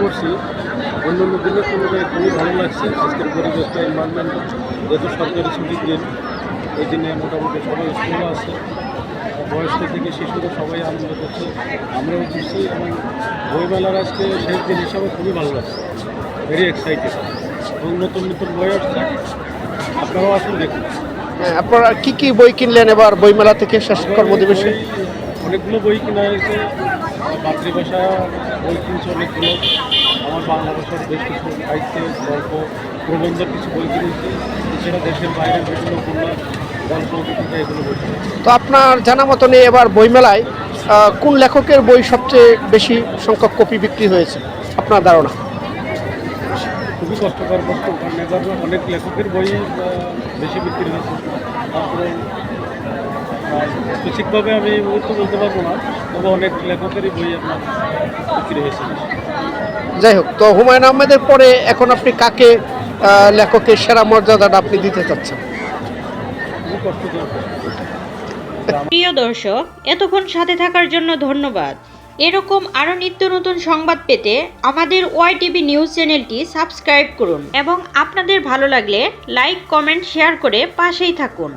করছি অন্য অন্য দিনের তুলনায় খুবই ভালো লাগছে। আজকের পরিবেশটা এনভায়রনমেন্ট যেহেতু সরকারি ছুটির দিন এই দিনে মোটামুটি সবাই স্কুল আছে। বয়স্ক থেকে শিশুরা সবাই আনন্দ করছে। আমরাও করছি এবং বইমেলার আজকে শেষ দিন হিসাবে খুবই ভালো লাগছে। ভেরি এক্সাইটেড এবং নতুন নতুন বই আসছে। আপনারাও আসুন দেখুন। হ্যাঁ, আপনারা কি কি বই কিনলেন এবার বইমেলা থেকে শেষ কর্মদিবসে? অনেকগুলো বই কেনা হয়েছে। মাতৃভাষা বই কিনছে অনেকগুলো আমার বাংলা ভাষার বেশ কিছু সাহিত্য গল্প প্রবন্ধের কিছু বই কিনেছি এছাড়া দেশের বাইরের বিভিন্ন উপন্যাস গল্প কবিতা এগুলো বই তো আপনার জানা মতনে এবার বইমেলায় কোন লেখকের বই সবচেয়ে বেশি সংখ্যক কপি বিক্রি হয়েছে? আপনার ধারণা? খুবই কষ্টকর কষ্ট কারণ এবার অনেক লেখকের বই বেশি বিক্রি হয়েছে। তারপরে স্পেসিফিকভাবে আমি এই মুহূর্তে বলতে পারব না তবে অনেক লেখকেরই বই আপনার বিক্রি হয়েছে। যাই হোক তো হুমায়ুন আহমেদের পরে এখন আপনি কাকে লেখকের সেরা মর্যাদাটা আপনি দিতে চাচ্ছেন? প্রিয় দর্শক এতক্ষণ সাথে থাকার জন্য ধন্যবাদ। এরকম আরও নিত্য নতুন সংবাদ পেতে আমাদের ওয়াই টিভি নিউজ চ্যানেলটি সাবস্ক্রাইব করুন এবং আপনাদের ভালো লাগলে লাইক কমেন্ট শেয়ার করে পাশেই থাকুন।